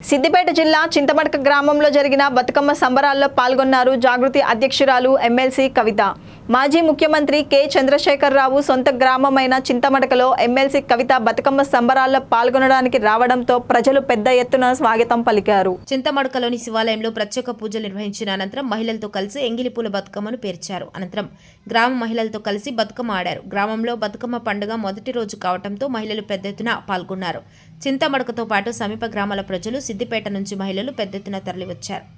సిద్దిపేట జిల్లా చింతమడక గ్రామంలో జరిగిన బతుకమ్మ సంబరాల్లో పాల్గొన్నారు జాగృతి అధ్యక్షురాలు ఎమ్మెల్సీ కవిత. మాజీ ముఖ్యమంత్రి కె. చంద్రశేఖరరావు సొంత గ్రామమైన చింతమడకలో ఎమ్మెల్సీ కవిత బతుకమ్మ సంబరాల్లో పాల్గొనడానికి రావడంతో ప్రజలు పెద్ద ఎత్తున స్వాగతం పలికారు. చింతమడకలోని శివాలయంలో ప్రత్యేక పూజలు నిర్వహించిన అనంతరం మహిళలతో కలిసి ఎంగిలిపూల బతుకమ్మను పేర్చారు. అనంతరం గ్రామ మహిళలతో కలిసి బతుకమ్మ ఆడారు. గ్రామంలో బతుకమ్మ పండుగ మొదటి రోజు కావడంతో మహిళలు పెద్ద ఎత్తున పాల్గొన్నారు. చింతమడకతో పాటు సమీప గ్రామాల ప్రజలు సిద్దిపేట నుంచి మహిళలు పెద్ద ఎత్తున తరలివచ్చారు.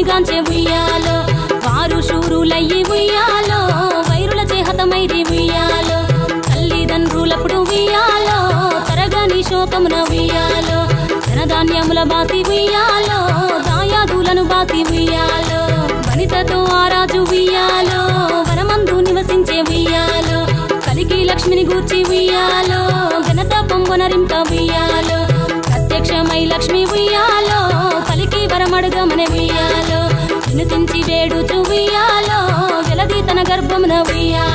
నూరు గాంచే ఉయ్యాలో వారు శూరులయ్యి ఉయ్యాలో వైరుల చేహతమైరి ఉయ్యాలో తల్లిదండ్రులప్పుడు ఉయ్యాలో తరగని శోకమున ఉయ్యాలో ధనధాన్యముల బాసి ఉయ్యాలో దాయాదులను బాసి ఉయ్యాలో వనితతో ఆరాజు ఉయ్యాలో వనమందు నివసించే ఉయ్యాలో కలికి లక్ష్మిని గూర్చి ఉయ్యాలో ఘనత పొంగునరింప ఉయ్యాలో ప్రత్యక్షమై లక్ష్మి ఉయ్యాలో పలికి వరమడుగమని తుంచి వేడు చువియాలో ఉయ్యాలో వెలది తన గర్భమున ఉయ్యాలో